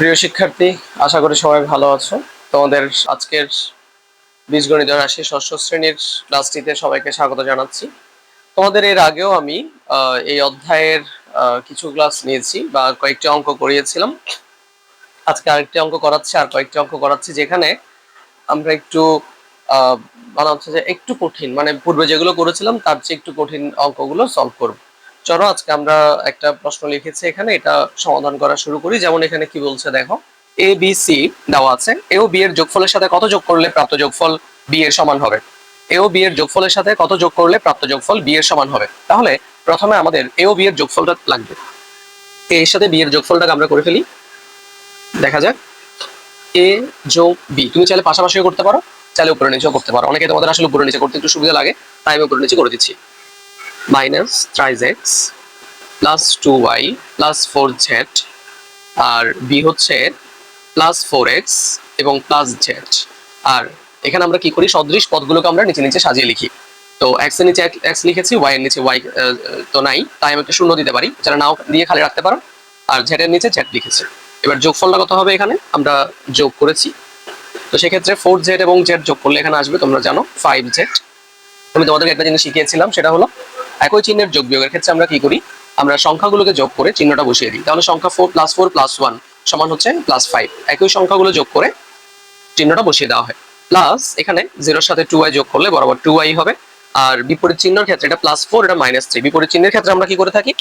প্রিয় শিক্ষার্থী, আশা করি সবাই ভালো আছো। তোমাদের আজকের বীজগণিত রাশি ষষ্ঠ শ্রেণির ক্লাসটিতে সবাইকে স্বাগত জানাচ্ছি। তোমাদের এর আগেও আমি এই অধ্যায়ের কিছু ক্লাস নিয়েছি বা কয়েকটি অঙ্ক করিয়েছিলাম। আজকে আরেকটি অঙ্ক করাচ্ছি, আর কয়েকটি অঙ্ক করাচ্ছি যেখানে আমরা একটু মানে হচ্ছে যে একটু কঠিন মানে পূর্বে যেগুলো করেছিলাম, তার চেয়ে একটু কঠিন অঙ্কগুলো সলভ করব। চলো, আজকে আমরা একটা প্রশ্ন লিখেছি এখানে, এটা সমাধান করা শুরু করি। যেমন এখানে কি বলছে, দেখো এ বি সি দেওয়া আছে। এ ও বি এর যোগফলের সাথে কত যোগ করলে প্রাপ্ত যোগফল বি এর সমান হবে? এ ও বি এর যোগফলের সাথে কত যোগ করলে প্রাপ্ত যোগফল বি এর সমান হবে? তাহলে প্রথমে আমাদের এ ও বি এর যোগফলটা লাগবে। এ এর সাথে বি এর যোগফলটাকে আমরা করে ফেলি। দেখা যাক। এ যোগ বি তুমি চাইলে পাশাপাশিও করতে পারো, চাইলে উপরে নিচেও করতে পারো। অনেকে তোমাদের আসলে উপরে নিচে করতে একটু সুবিধা লাগে, তাই আমি উপরে নিচে করে দিচ্ছি। Minus thrice x plus two y plus four z আর বি হচ্ছে প্লাস ফোর এক্স এবং প্লাস জেড আর এখানে আমরা কি করি? সদৃশ পদগুলোকে আমরা নিচে নিচে সাজিয়ে লিখি। তো এক্সের নিচে এক্স লিখেছি ওয়াই নিচে ওয়াই তো নাই, তাই আমি একটা শূন্য দিতে পারি। যারা নাও দিয়ে খালি রাখতে পারো। আর জেড এর নিচে জেড লিখেছি। এবার যোগফলটা কত হবে এখানে? আমরা যোগ করেছি। তো সেক্ষেত্রে ফোর জেড এবং জেড যোগ করলে এখানে আসবে, তোমরা জানো ফাইভ জেড আমি তোমাদেরকে একটা জিনিস শিখিয়েছিলাম, সেটা হলো একই চিহ্নের যোগ বিয়োগের ক্ষেত্রে আমরা কি করি? আমরা সংখ্যাগুলোকে যোগ করে চিহ্নটা বসিয়ে দিই। তাহলে সংখ্যা four plus four plus one সমান হচ্ছে প্লাস ফাইভ একই সংখ্যাগুলো যোগ করে চিহ্নটা বসিয়ে দেওয়া হয়। প্লাস এখানে জিরোর সাথে টু যোগ করলে বরাবর টু হবে। আর বিপরীত চিহ্নের ক্ষেত্রে এটা প্লাস ফোর এটা মাইনাস থ্রি বিপরীত চিহ্নের ক্ষেত্রে আমরা কি করে থাকি?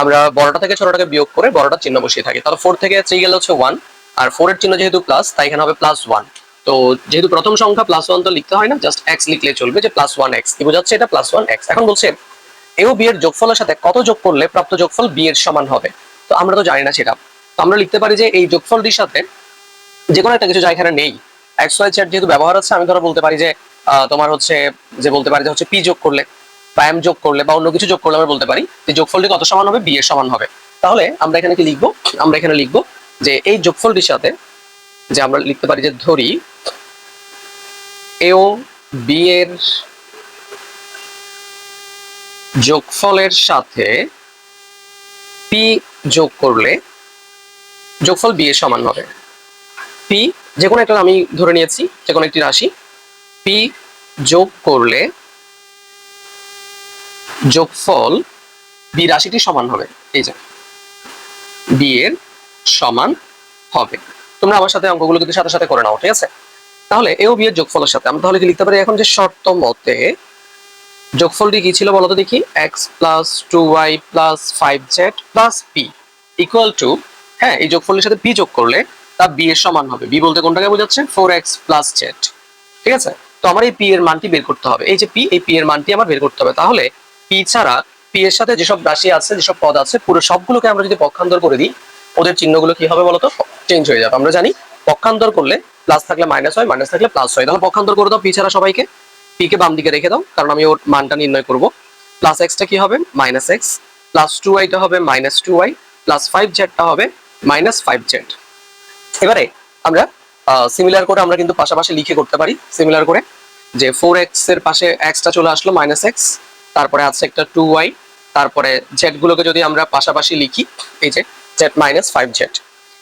আমরা বড়টা থেকে ছোটটাকে বিয়োগ করে বড়টার চিহ্ন বসিয়ে থাকি। তাহলে ফোর থেকে থ্রি গেলে হচ্ছে ওয়ান আর ফোর এর চিহ্ন যেহেতু প্লাস তাই এখানে হবে প্লাস ওয়ান তো যেহেতু প্রথম সংখ্যা প্লাস ওয়ান তো লিখতে হয় না জাস্ট এক্স লিখলে চলবে যে প্লাস ওয়ান এক্স কি বোঝাচ্ছে এটা? প্লাস ওয়ান এক্স এখন বলছে এও বি এর যোগফলের সাথে কত যোগ করলে প্রাপ্ত যোগফল বি এর সমান হবে? তো আমরা তো জানি না সেটা। তো আমরা লিখতে পারি যে এই যোগফলটির সাথে যে কোনো একটা কিছু যা এখানে নেই এক্স ওয়াই জেড যেহেতু ব্যবহার হচ্ছে, আমি ধরো বলতে পারি যে তোমার হচ্ছে যে বলতে পারি যে হচ্ছে পি যোগ করলে বা এম যোগ করলে বা অন্য কিছু যোগ করলে আমরা বলতে পারি যে যোগফলটি কত সমান হবে? বি এর সমান হবে। তাহলে আমরা এখানে কি লিখব? আমরা এখানে লিখব যে এই যোগফলটির সাথে যে আমরা লিখতে পারি যে ধরি, এও বি এর যোগফলের সাথে পি যোগ করলে যোগফল বি এর সমান হবে। পি যে কোনো একটা আমি ধরে নিয়েছি যে কোনো একটি রাশি। পি যোগ করলে যোগফল বি রাশিটি সমান হবে, এই যে। বি এর সমান হবে। তোমরা আমার সাথে অঙ্কগুলো কিন্তু সাথে সাথে করে নাও, ঠিক আছে? তাহলে এও বি এর যোগফলের সাথে। আমরা তাহলে কি লিখতে পারি এখন যে শর্ত মতে যোগফলটি কি ছিল বলতো দেখি? X plus two y plus five z plus p equal to হ্যাঁ এই যোগফলের সাথে পি যোগ করলে তা বি এর সমান হবে। বি বলতে কোনটাকে বোঝাচ্ছে? ফোর এক্স প্লাস জেড ঠিক আছে? তো আমার এই পি এর মানটি বের করতে হবে। এই যে পি এই পি এর মানটি আমার বের করতে হবে। তাহলে পি ছাড়া পি এর সাথে যেসব রাশি আছে, যেসব পদ আছে, পুরো সবগুলোকে আমরা যদি পক্ষান্তর করে দিই, ওদের চিহ্নগুলো কি হবে বলতো? চেঞ্জ হয়ে যাবে। আমরা জানি পক্ষান্তর করলে প্লাস থাকলে মাইনাস হয় মাইনাস থাকলে প্লাস হয়। তাহলে পক্ষান্তর করে দাও পি ছাড়া সবাইকে। পি কে বাম দিকে রেখে দাও, কারণ আমি ওর মানটা নির্ণয় করব। প্লাস এক্সটা কি হবে? মাইনাস এক্স প্লাস টু ওয়াইটা হবে minus two y plus five জেডটা হবে মাইনাস ফাইভ জেড এবারে আমরা সিমিলার করে আমরা কিন্তু পাশাপাশি লিখে করতে পারি সিমিলার করে যে ফোর এক্সের পাশে এক্সটা চলে আসলো মাইনাস এক্স তারপরে আছে একটা টু ওয়াই তারপরে জেড গুলোকে যদি আমরা পাশাপাশি লিখি, এই যে জেড মাইনাস ফাইভ জেড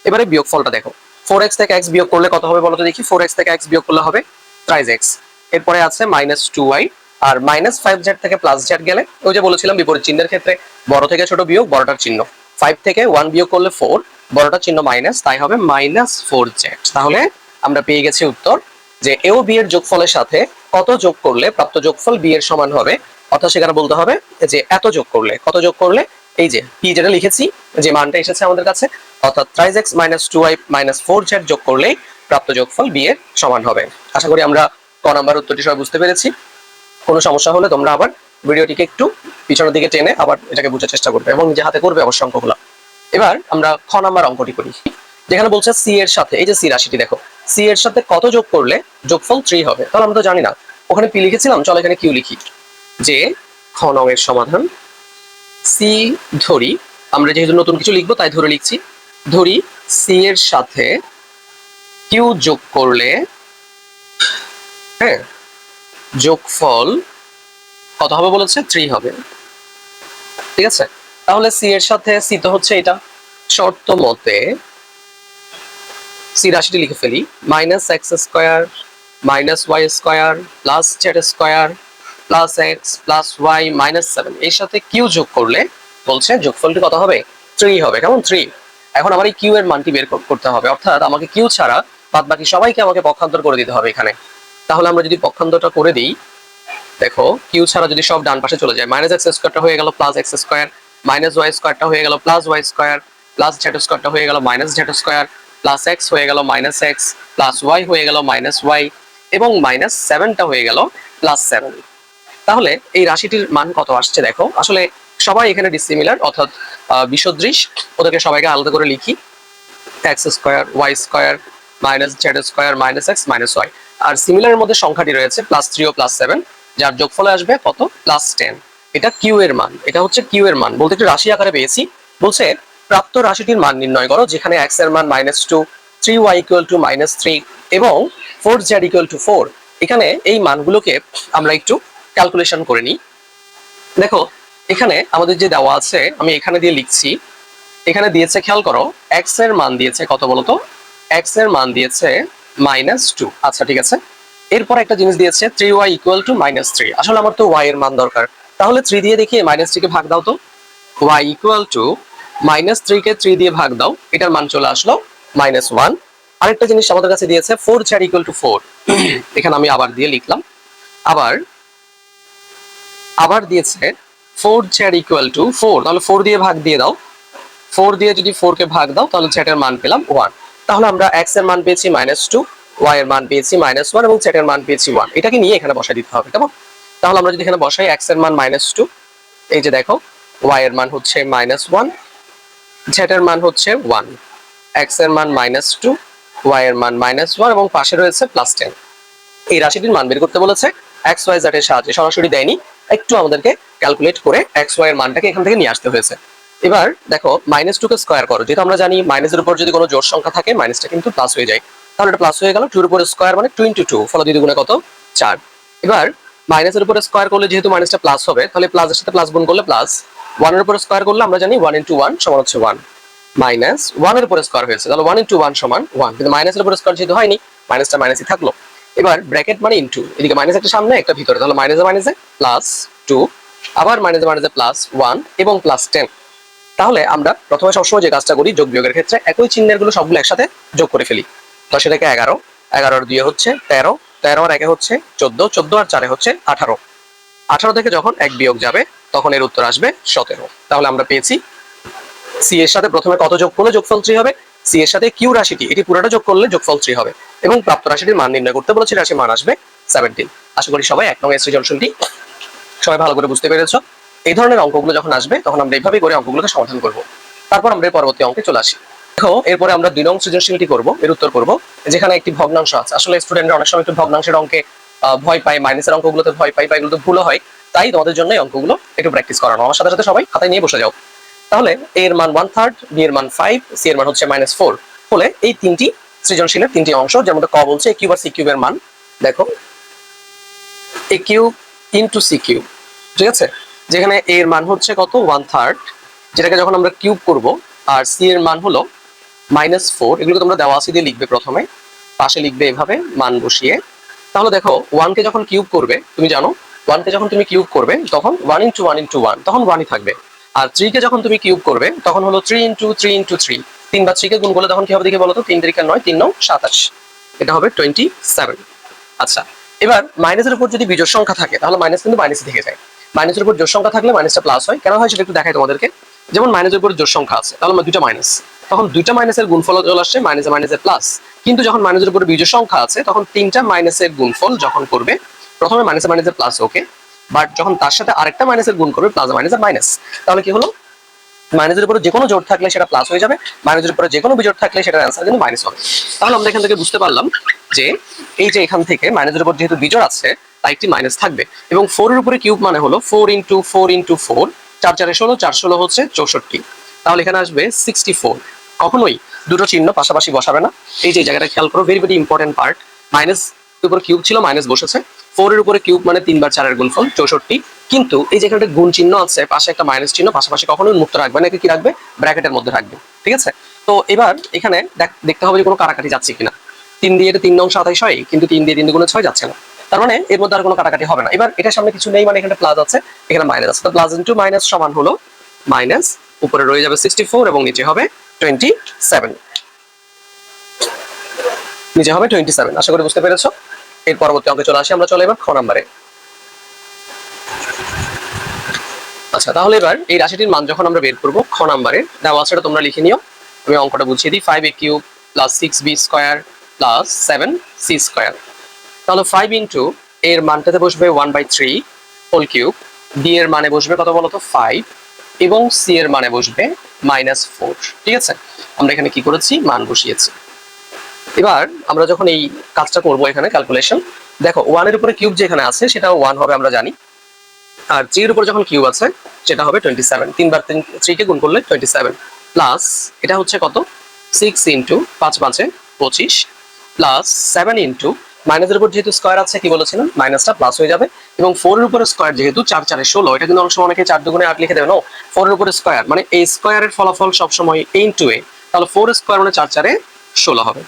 এবারে বিয়োগফলটা দেখো। ফোর এক্স থেকে এক্স বিয়োগ করলে কত হবে বলো তো দেখি? ফোর এক্স থেকে এক্স বিয়োগ করলে হবে ট্রাইজ এক্স এরপরে আছে মাইনাস টু ওয়াই আর মাইনাস ফাইভ জেড থেকে প্লাস জেড গেলে, ওই যে বলেছিলাম বিপরীত চিহ্নের ক্ষেত্রে বড় থেকে ছোট বিয়োগ, বড়টার চিহ্ন। ফাইভ থেকে ওয়ান বিয়োগ করলে ফোর বড়টার চিহ্ন মাইনাস তাই হবে মাইনাস ফোর জেড তাহলে আমরা পেয়ে গেছি উত্তর যে এও বি এর যোগফলের সাথে কত যোগ করলে প্রাপ্ত যোগফল বি এর সমান হবে? অর্থাৎ সেখানে বলতে হবে যে এত যোগ করলে, কত যোগ করলে? এই যে পি যেটা লিখেছি, যে মানটা এসেছে আমাদের কাছে, অর্থাৎ thrice x minus two y minus four z যোগ করলেই প্রাপ্ত যোগফল বি এর সমান হবে। আশা করি আমরা ক নাম্বার উত্তরটি সবাই বুঝতে পেরেছি। কোনো সমস্যা হলে তোমরা আবার ভিডিওটিকে একটু পিছনের দিকে টেনে আবার এটাকে বোঝার চেষ্টা করবে এবং নিজে হাতে করবে অবশ্য অঙ্কগুলো। এবার আমরা খ নাম্বার অঙ্কটি করি। যেখানে বলছে সি এর সাথে, এই যে সি রাশিটি দেখো সি এর সাথে কত যোগ করলে যোগফল থ্রি হবে? তাহলে আমরা তো জানি না। ওখানে পি লিখেছিলাম, চলো এখানে কিউ লিখি। যে খ এর সমাধান সি ধরি, আমরা যেহেতু নতুন কিছু লিখব, তাই ধরে লিখছি। ধরি সি এর সাথে কিউ যোগ করলে হ্যাঁ। যোগফল কত হবে বলেছে? থ্রি হবে। ঠিক আছে? তাহলে সি এর সাথে সি তো হচ্ছে এটা। শর্ত মতে সি রাশিটি লিখে ফেলি। Minus x square minus y square plus z square plus x plus y minus seven এর সাথে কিউ যোগ করলে বলছে যোগফলটি কত হবে? থ্রি হবে। কেমন? থ্রি এখন আমার এই কিউ এর মানটি বের কর- করতে হবে। অর্থাৎ আমাকে কিউ ছাড়া বাদ বাকি সবাইকে আমাকে পক্ষান্তর করে দিতে হবে এখানে। তাহলে আমরা যদি পক্ষান্তরটা করে দিই, দেখো কিউ ছাড়া যদি সব ডান পাশে চলে যায় মাইনাস এক্স স্কোয়ারটা হয়ে গেল plus x square minus y স্কোয়ারটা হয়ে গেল plus y square plus z স্কোয়ারটা হয়ে গেল minus z square plus x হয়ে গেল মাইনাস এক্স প্লাস ওয়াই হয়ে গেল মাইনাস ওয়াই এবং মাইনাস সেভেনটা হয়ে গেল প্লাস সেভেন তাহলে এই রাশিটির মান কত আসছে দেখো? আসলে সবাই এখানে ডিসিমিলার অর্থাৎ বিসদৃশ। ওদেরকে সবাইকে আলাদা করে লিখি। X square y square minus z square minus x minus y আর সিমিলারের মধ্যে সংখ্যাটি রয়েছে প্লাস থ্রি ও প্লাস সেভেন যার যোগফলে আসবে কত? প্লাস টেন এটা কিউ এর মান। এটা হচ্ছে কিউ এর মান। বলতে একটু রাশি আকারে পেয়েছি। বলছে প্রাপ্ত রাশিটির মান নির্ণয় করো, যেখানে এক্সের মান minus two three y equal to minus three এবং four z equal to four এখানে এই মানগুলোকে আমরা একটু ক্যালকুলেশন করে নিই। দেখো, এখানে আমাদের যে দেওয়া আছে, আমি এখানে দিয়ে লিখছি। এখানে দিয়েছে, খেয়াল করো এক্সের মান দিয়েছে কত বলতো? এক্সের মান দিয়েছে মাইনাস টু আচ্ছা ঠিক আছে। এরপর একটা জিনিস দিয়েছে three y equal to minus three আসলে আমার তো ওয়াই এর মান দরকার। তাহলে থ্রি দিয়ে দেখি মাইনাস থ্রিকে ভাগ দাও তো। ওয়াই ইকুয়াল টু মাইনাস থ্রিকে থ্রি দিয়ে ভাগ দাও। এটার মান চলে আসলো মাইনাস ওয়ান আরেকটা জিনিস আমাদের কাছে দিয়েছে four z equal to four এখানে আমি আবার দিয়ে লিখলাম। আবার আবার দিয়েছে four z equal to four তাহলে ফোর দিয়ে ভাগ দিয়ে দাও। ফোর দিয়ে যদি ফোর কে ভাগ দাও, তাহলে জ্যাটের মান পেলাম ওয়ান তাহলে আমরা এক্সের মান পেয়েছি মাইনাস টু ওয়াই এর মান পেয়েছি মাইনাস ওয়ান এবং জ্যাটের মান পেয়েছি ওয়ান এটাকে নিয়ে এখানে বসাই দিতে হবে, কেমন? তাহলে আমরা যদি এখানে বসাই এক্সের মান মাইনাস টু এই যে দেখো ওয়াই এর মান হচ্ছে মাইনাস ওয়ান জ্যাটের মান হচ্ছে ওয়ান এক্সের মান মাইনাস টু ওয়াই এর মান মাইনাস ওয়ান এবং পাশে রয়েছে প্লাস টেন এই রাশিটির মান বের করতে বলেছে এক্স ওয়াই জেড এর সাহায্যে সরাসরি দেয়নি, একটু আমাদেরকে ক্যালকুলেট করে এক্স ওয়াই এর মানটাকে এখান থেকে নিয়ে আসতে হয়েছে। এবার দেখো মাইনাস টু কে স্কোয়ার করো। যেহেতু আমরা জানি মাইনাসের উপর যদি কোনো জোর সংখ্যা থাকে মাইনাসটা কিন্তু প্লাস হয়ে যায়। তাহলে এটা প্লাস হয়ে গেল। টুর উপর স্কোয়ার মানে টু ইন্টু টু ফলে দুই দুগুণে কত? চার। এবার মাইনাসের উপরে স্কোয়ার করলে যেহেতু মাইনাসটা প্লাস হবে, তাহলে প্লাসের সাথে প্লাস গুণ করলে প্লাস ওয়ানের উপর স্কোয়ার করলে আমরা জানি ওয়ান ইন্টু ওয়ান সমান হচ্ছে ওয়ান মাইনাস ওয়ানের উপরে স্কোয়ার হয়েছে, তাহলে ওয়ান ইন্টু ওয়ান সমান ওয়ান কিন্তু মাইনাসের উপরে স্কোয়ার যেহেতু হয়নি মাইনাসটা মাইনাসই থাকল। এবার ব্র্যাকেট মানে ইন্টু এদিকে মাইনাস একটা সামনে, একটা ভিতরে। তাহলে মাইনাসে মাইনাসে প্লাস টু আবার মাইনাসে মাইনাসে প্লাস ওয়ান এবং প্লাস টেন তাহলে আমরা প্রথমে সবসময় যে কাজটা করি যোগ বিয়োগের ক্ষেত্রে, একই চিহ্নেরগুলো সবগুলো একসাথে যোগ করে ফেলি। দশ এটাকে এগারো, এগারোর দুয়ে হচ্ছে তেরো তেরো আর একে হচ্ছে চোদ্দ চোদ্দ আর চারে হচ্ছে আঠারো। আঠারো থেকে যখন এক বিয়োগ যাবে, তখন এর উত্তর আসবে সতেরো। তাহলে আমরা পেয়েছি সি এর সাথে প্রথমে কত যোগ করলে যোগফল থ্রি হবে? সি এর সাথে কিউ রাশিটি, এটি পুরোটা যোগ করলে যোগফল থ্রি হবে। এবং প্রাপ্ত রাশিটির মান নির্ণয় করতে বলেছি, রাশির মান আসবে সেভেন্টিন আশা করি সবাই এক নং এর সৃজনশীলটি সবাই ভালো করে বুঝতে পেরেছ। এই ধরনের অঙ্কগুলো যখন আসবে, তখন আমরা এইভাবেই করে অঙ্কগুলোকে সমাধান করব। তারপর আমরা পরবর্তী অঙ্কে চলে আসি। দেখো, এরপরে আমরা দুই নং সৃজনশীলটি করব, এর উত্তর করব, যেখানে একটি ভগ্নাংশ আছে। আসলে স্টুডেন্টরা অনেক সময় একটু ভগ্নাংশের অঙ্কে ভয় পায় মাইনাসের অঙ্কগুলোতে ভয় পায় বা এগুলো তো ভুলও হয়। তাই তোমাদের জন্য এই অঙ্কগুলো একটু প্র্যাকটিস করানো। আমার সাথে সাথে সবাই খাতায় নিয়ে বসে যাও। তাহলে এ এর মান ওয়ান থার্ড বি এর মান ফাইভ সি এর মান হচ্ছে মাইনাস ফোর ফলে এই তিনটি সৃজনশীলের তিনটি অংশ যেমন ক বলছে এ কিউব আর সি কিউবের মান। দেখো a cube into c cube. ঠিক আছে? যেখানে এ এর মান হচ্ছে কত? ওয়ান থার্ড যেটাকে যখন আমরা কিউব করব, আর সি এর মান হলো মাইনাস ফোর এগুলো তোমরা দেওয়া আছে দিয়ে লিখবে প্রথমে, পাশে লিখবে এভাবে, মান বসিয়ে। তাহলে দেখো ওয়ানকে যখন কিউব করবে, তুমি জানো ওয়ানকে যখন তুমি কিউব করবে, তখন one into one into one তখন ওয়ানই থাকবে। আর থ্রিকে যখন তুমি কিউব করবে, তখন হলো three into three into three তিন বা থ্রিকে গুণ করলে তখন কি হবে দেখে বলো তো? তিন তারিখের নয়, তিন নং সাতাশ। এটা হবে টোয়েন্টি সেভেন আচ্ছা এবার মাইনাসের উপর যদি বিজোড় সংখ্যা থাকে, তাহলে মাইনাস কিন্তু মাইনাসে থেকে যায়। মাইনাসের উপর জোর সংখ্যা থাকলে মাইনাসটা প্লাস হয়। কেন হয় সেটা একটু দেখাই তোমাদেরকে। যেমন মাইনাসের উপর জোর সংখ্যা আছে, তাহলে দুইটা মাইনাস তখন দুইটা মাইনাসের গুণফল চলে আসছে মাইনাসে মাইনাসে প্লাস কিন্তু যখন মাইনাসের উপর বিজয় সংখ্যা আছে, তখন তিনটা মাইনাসের গুণফল যখন করবে, প্রথমে মাইনাসে মাইনাসে প্লাস ওকে বাট যখন তার সাথে আরেকটা মাইনাসের গুণ করবে প্লাস মাইনাসে মাইনাস তাহলে কি হলো? মাইনাসের উপরে যে কোনো জোর থাকলে সেটা প্লাস হয়ে যাবে, মাইনাসের উপরে যে কোনো বিজোড় থাকলে সেটার অ্যান্সার কিন্তু মাইনাস হবে। তাহলে আমরা এখান থেকে বুঝতে পারলাম যে এই যে এখান থেকে মাইনাসের উপর যেহেতু বিজোড় আছে, তাই একটি মাইনাস থাকবে। এবং ফোর এর উপরে কিউব মানে হলো four into four into four চার চারে ষোলো, চার ষোলো হচ্ছে চৌষট্টি। তাহলে এখানে আসবে সিক্সটি ফোর কখনোই দুটো চিহ্ন পাশাপাশি বসাবে না। এই যে জায়গাটা খেয়াল করো very very important part minus উপর কিউব ছিল মাইনাস বসেছে। ফোর এর উপরে কিউব মানে তিনবার চারের গুণফল, চৌষট্টি। কিন্তু এই যে একটা গুণ চিহ্ন আছে, পাশে একটা মাইনাস চিহ্ন, পাশাপাশি কখনোই উন্মুক্ত রাখবে না কি রাখবে? ব্র্যাকেটের মধ্যে রাখবে, ঠিক আছে? তো এবার এখানে দেখ- দেখতে হবে যে কোনো কাটাকাটি যাচ্ছে কিনা। তিন দিয়ে তিন নং সাতাইশ হয়, কিন্তু তিন দিয়ে তিন দুগুণে ছয় যাচ্ছে না। তার মানে এর মধ্যে আর কোনো কাটাকাটি হবে না। এবার এটার সামনে কিছু নেই মানে এখানে প্লাস আছে, এখানে মাইনাস আছে। প্লাস ইন্টু মাইনাস সমান হলো মাইনাস উপরে রয়ে যাবে সিক্সটি ফোর এবং নিচে হবে টোয়েন্টি সেভেন নিচে হবে টোয়েন্টি সেভেন আশা করি বুঝতে পেরেছ? এর পরবর্তী অঙ্কে চলে আসি আমরা, চলে এবার খ নাম্বারে আচ্ছা তাহলে এবার এই রাশিটির মান যখন আমরা বের করব খ নাম্বারে দেওয়া আছে সেটা তোমরা লিখে নিও। আমি অঙ্কটা বুঝিয়ে দিই five a cube plus six b square plus seven c square তাহলে ফাইভ ইন্টু এর মানটাতে বসবে one by three whole cube b এর মানে বসবে কত বলতো? ফাইভ এবং সি এর মানে বসবে মাইনাস ফোর ঠিক আছে? আমরা এখানে কি করেছি? মান বসিয়েছি। এবার আমরা যখন এই কাজটা করব এখানে ক্যালকুলেশন দেখো ওয়ানের উপরে কিউব যেখানে আছে, সেটাও ওয়ান হবে, আমরা জানি। আর থ্রির উপরে যখন কিউব আছে, সেটা হবে টোয়েন্টি সেভেন তিনবার তিন থ্রিকে গুণ করলে টোয়েন্টি সেভেন প্লাস এটা হচ্ছে কত? সিক্স ইন্টু পাঁচ পাঁচে পঁচিশ। প্লাস সেভেন ইন্টু মাইনাসের উপর যেহেতু স্কোয়ার আছে, কি বলেছিলাম? মাইনাসটা প্লাস হয়ে যাবে। এবং ফোর এর উপরে স্কোয়ার যেহেতু চার, চারে ষোলো, এটা কিন্তু অনেক সময় অনেকে চার দুগুণে আট লিখে দেবে। নো ফোর এর উপরে স্কোয়ার মানে এই স্কোয়ারের ফলাফল সবসময় ইন্টু এ, তাহলে ফোর স্কোয়ার মানে চার, চারে ষোলো হবে।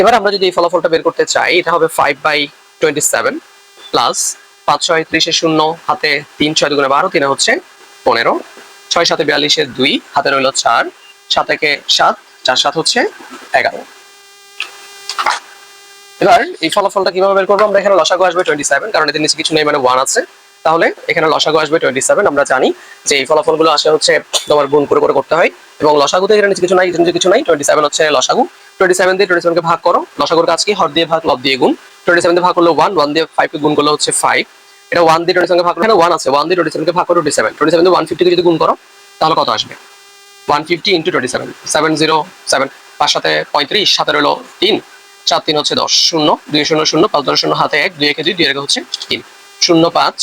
এবার আমরা যদি এই ফলাফলটা বের করতে চাই, এটা হবে five by twenty seven plus পাঁচ ছয় ত্রিশে শূন্য, হাতে তিন ছয় দুগুণে বারো তিনে হচ্ছে পনেরো। ছয় সাথে বিয়াল্লিশে দুই, হাতে রইল চার সাত একে সাত, চার সাত হচ্ছে এগারো। এবার এই ফলাফলটা কীভাবে বের করব? আমরা এখানে লসাগু আসবে টোয়েন্টি সেভেন কারণ এদের নিচে কিছু নেই মানে ওয়ান আছে। তাহলে এখানে লসাগু আসবে টোয়েন্টি সেভেন আমরা জানি যে এই ফলাফলগুলো আসে হচ্ছে তোমার গুণ করে করে করতে হয়, এবং লসাগুতে এখানে নিচে কিছু নাই কিছু নাই টোয়েন্টি সেভেন হচ্ছে লসাগু। টোয়েন্টি সেভেন দিয়ে টোয়েন্টি সেভেনকে ভাগ করো। লসাগুর কাজ কি? হর দিয়ে ভাগ, লব দিয়ে গুণ। টোয়েন্টি সেভেন ভাগ করলে ওয়ান ওয়ান দিয়ে ফাইভকে গুণ করলে হচ্ছে ফাইভ এটা ওয়ান দিয়ে ভাগ করলে ওয়ান আছে ওয়ান দিয়ে ভাগ করে সেভেন টোয়েন্টি ওয়ান যদি গুণ করো, তাহলে কত আসবে? One fifty into twenty seven seven zero seven পাঁচ সাথে পঁয়ত্রিশ, সাথে রইল তিন। চার তিন হচ্ছে দশ, শূন্য। দুই শূন্য শূন্য, পাঁচ দশ শূন্য হাতে এক, দুই একে দুই দুই একে হচ্ছে তিন। শূন্য পাঁচ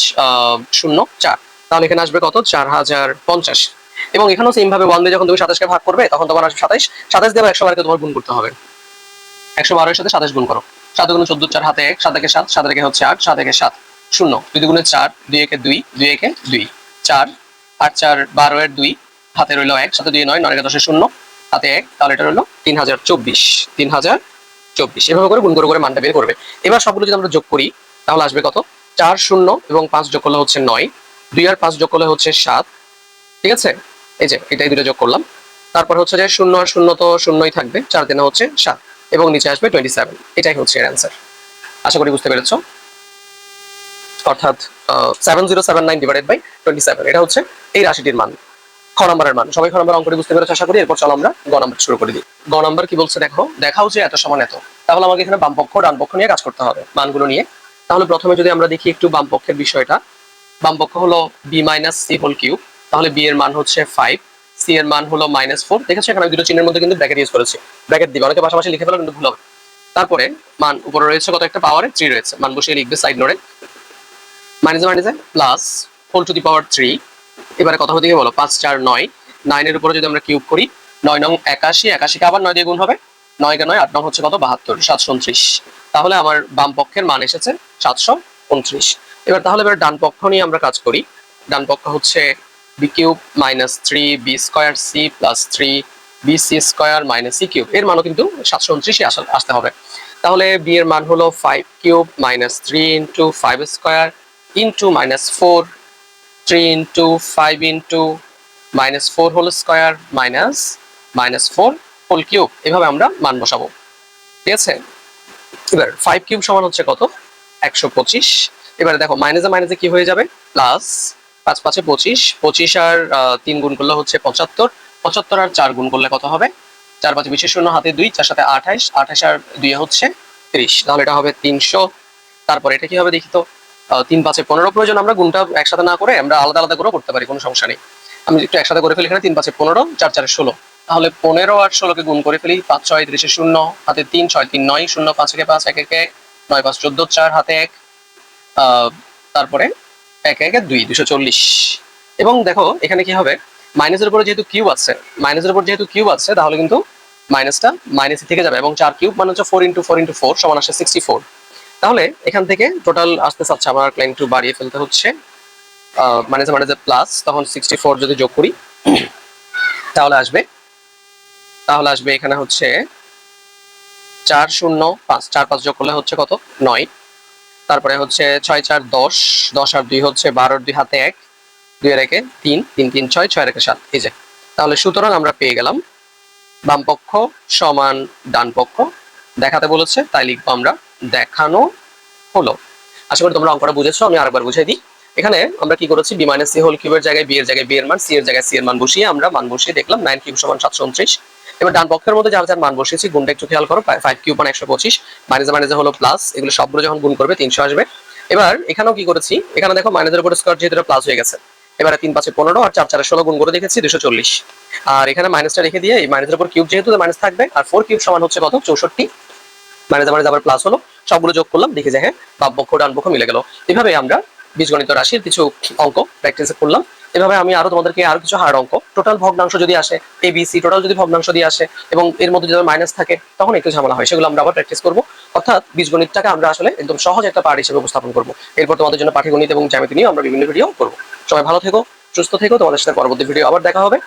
শূন্য চার। তাহলে এখানে আসবে কত? চার হাজার পঞ্চাশ। এবং এখানেও সেম ভাবে ওয়ান দিয়ে যখন তুমি সাতাশকে ভাগ করবে, তখন তোমার আসবে সাতাইশ সাতাইশ দিয়ে একশো বারোকে তোমার গুণ করতে হবে। একশো বারোর সাথে সাতাশ গুণ করো। সাত গুণ চোদ্দ, চার হাতে এক, সাত একে সাত সাত একে হচ্ছে আট, সাত একে সাত, শূন্য। দুই দুগুণে চার, দুই একে দুই দুই একে দুই। চার আট চার বারো এর দুই হাতে রইল এক সাথে দুই নয় নয় দশে শূন্য হাতে এক, তাহলে এটা রইল তিন হাজার চব্বিশ। তিন হাজার চব্বিশ। এভাবে করে গুণ করে করে মানটা বের করবে। এবার সবগুলো যদি আমরা যোগ করি, তাহলে আসবে কত? চার শূন্য এবং পাঁচ যোগ করলে হচ্ছে নয়। দুই আর পাঁচ যোগ করলে হচ্ছে সাত। ঠিক আছে? এই যে, এটাই দুটো যোগ করলাম। তারপর হচ্ছে যে শূন্য আর শূন্য তো শূন্যই থাকবে। চার দিনে হচ্ছে সাত। এবং নিচে আসবে টোয়েন্টি সেভেন এটাই হচ্ছে এর অ্যান্সার আশা করি বুঝতে পেরেছ। অর্থাৎ seven zero seven nine divided by twenty seven এটা হচ্ছে এই রাশিটির মান। খ নম্বরের মান। সবাই খ নম্বর অঙ্কটি বুঝতে পেরেছ? আশা করি এরপর চলো আমরা গ নম্বর শুরু করে। দিই গ নম্বর কি বলছে দেখো? দেখাও যে এত সমান এত। তাহলে আমাকে এখানে বাম পক্ষ, ডান পক্ষ নিয়ে কাজ করতে হবে মানগুলো নিয়ে। তাহলে প্রথমে যদি আমরা দেখি একটু বামপক্ষের বিষয়টা। বামপক্ষ হলো B minus C whole cube তাহলে বি এর মান হচ্ছে ফাইভ সি এর মান হলো মাইনাস ফোর দেখেছ এখানে আমি দুটো চিহ্নের মধ্যে কিন্তু ব্র্যাকেট ইউজ করেছি। ব্র্যাকেট দিবে, অনেকে পাশাপাশি লিখে ফেলো কিন্তু ভুল হবে। তারপরে মান উপরে রয়েছে কত একটা? পাওয়ারে থ্রি রয়েছে। মান বসিয়ে লিখবে সাইড নোড়ে মাইনাসে মাইনাসে plus whole to the power three এবারে কথা হতে বলো, পাঁচ, চার, নয়। নাইনের উপরে যদি আমরা কিউব করি, নয় নং একাশি, একাশিকে আবার নয় দিয়ে গুণ হবে। নয় কে নয়, আট নং হচ্ছে কত? বাহাত্তর, সাতশো উনত্রিশ। তাহলে আমার বাম পক্ষের মান এসেছে সাতশো উনত্রিশ। এবার তাহলে এবার ডান পক্ষ নিয়ে আমরা কাজ করি। ডান পক্ষ হচ্ছে B cube minus three B square C plus three B C square minus C cube এর মানও কিন্তু সাতশো উনত্রিশে আসতে হবে। তাহলে বি এর মান হলো five cube minus three into five square into minus four three into five into minus four whole square minus minus four whole cube এভাবে আমরা মান বসাবো। ঠিক আছে? এবার ফাইভ কিউব সমান হচ্ছে কত? একশো পঁচিশ। এবারে দেখো মাইনাসে মাইনাসে কি হয়ে যাবে? প্লাস পাঁচ পাঁচে পঁচিশ। পঁচিশ আর তিন গুণ করলে হচ্ছে পঁচাত্তর। পঁচাত্তর আর চার গুণ করলে কত হবে? চার পাঁচে বিশেষ শূন্য, হাতে দুই, চার সাথে আঠাইশ আঠাইশ আর দুই হচ্ছে তিরিশ। তাহলে এটা হবে তিনশো। তারপর এটা কি হবে দেখি তো? তিন পাঁচে পনেরো প্রয়োজন, আমরা গুণটা একসাথে না করে আমরা আলাদা আলাদা করেও করতে পারি, কোনো সমস্যা নেই। আমি একটু একসাথে করে ফেলি এখানে, তিন পাঁচে পনেরো, চার চারে ষোলো। তাহলে পনেরো আর ষোলোকে গুণ করে ফেলি, পাঁচ ছয়, ত্রিশে শূন্য, হাতে তিন, ছয়, তিন, নয়, শূন্য, পাঁচ, একে পাঁচ, এক একে, নয়, পাঁচ, চোদ্দ, চার, হাতে এক। তারপরে এক এক দুই দুশো চল্লিশ। এবং দেখো, এখানে কি হবে? মাইনাসের উপরে যেহেতু কিউব আছে, মাইনাসের উপর যেহেতু কিউব আছে, তাহলে কিন্তু মাইনাসটা মাইনাসে থেকে যাবে এবং চার কিউব মানে হচ্ছে four into four into four সমান আসে সিক্সটি ফোর তাহলে এখান থেকে টোটাল আসতে চাচ্ছে আমার ক্লাইন একটু বাড়িয়ে ফেলতে হচ্ছে। মাইনাসে মাইনাসে প্লাস তখন সিক্সটি ফোর যদি যোগ করি, তাহলে আসবে তাহলে আসবে এখানে হচ্ছে চার শূন্য পাঁচ, চার পাঁচ যোগ করলে হচ্ছে কত? নয়। তারপরে হচ্ছে ছয় চার দশ দশ আর দুই হচ্ছে বারোর দুই হাতে এক, দুই একে তিন তিন তিন, ছয় ছয় একে সাত। এই যে, তাহলে সুতরাং আমরা পেয়ে গেলাম বাম পক্ষ সমান ডান পক্ষ দেখাতে বলেছে, তাই লিখব আমরা, দেখানো হলো। আশা করি তোমরা অঙ্কটা বুঝেছ, আমি আরেকবার বুঝাই দিই। এখানে আমরা কি করেছি বি মাইনাস সি হোল কিউবের জায়গায় বি এর জায়গায় বি এর মান সি এর জায়গায় সি এর মান বসিয়ে আমরা মান বসিয়ে দেখলাম নাইন কিউব সমান সাতশো উনত্রিশ। এবার ডান পক্ষের মধ্যে যার যার মান বসিয়েছি, গুণটা একটু খেয়াল করো ফাইভ কিউব মানে একশো পঁচিশ মাইনাসে মাইনাসে হলো প্লাস এগুলো সবগুলো যখন গুণ করবে তিনশো আসবে। এবার এখানেও কি করেছি? এখানে দেখো মাইনাসের উপর স্কোয়ার যেহেতু প্লাস হয়ে গেছে। এবারে তিন পাঁচে পনেরো আর চার চারে ষোলো গুণ করে দেখেছি দুশো চল্লিশ। আর এখানে মাইনাসটা রেখে দিয়ে এই মাইনাসের উপর কিউব যেহেতু মাইনাস থাকবে, আর ফোর কিউব সমান হচ্ছে কত? চৌষট্টি। মাইনাস মাইনাস আবার প্লাস হলো, সবগুলো যোগ করলাম, দেখে যে হ্যাঁ বাম পক্ষ, ডান পক্ষ মিলে গেল। এভাবে আমরা বীজগণিত রাশির কিছু অঙ্ক প্র্যাকটিস করলাম। এভাবে আমি আরও তোমাদেরকে আরও কিছু হার্ড অঙ্ক। টোটাল ভগ্নাংশ যদি আসে এ বি সি টোটাল যদি ভগ্নাংশ দিয়ে আসে এবং এর মধ্যে যদি মাইনাস থাকে, তখন একটু ঝামেলা হয়। সেগুলো আমরা আবার প্র্যাকটিস করব। অর্থাৎ বীজগণিতটাকে আমরা আসলে একদম সহজ একটা পার্ট হিসেবে উপস্থাপন করব। এরপর তোমাদের জন্য পাঠিগণিত এবং জ্যামিতি নিয়ে আমরা বিভিন্ন ভিডিও করব। সবাই ভালো থেকো, সুস্থ থেকো। তোমাদের সাথে পরবর্তী ভিডিও আবার দেখা হবে।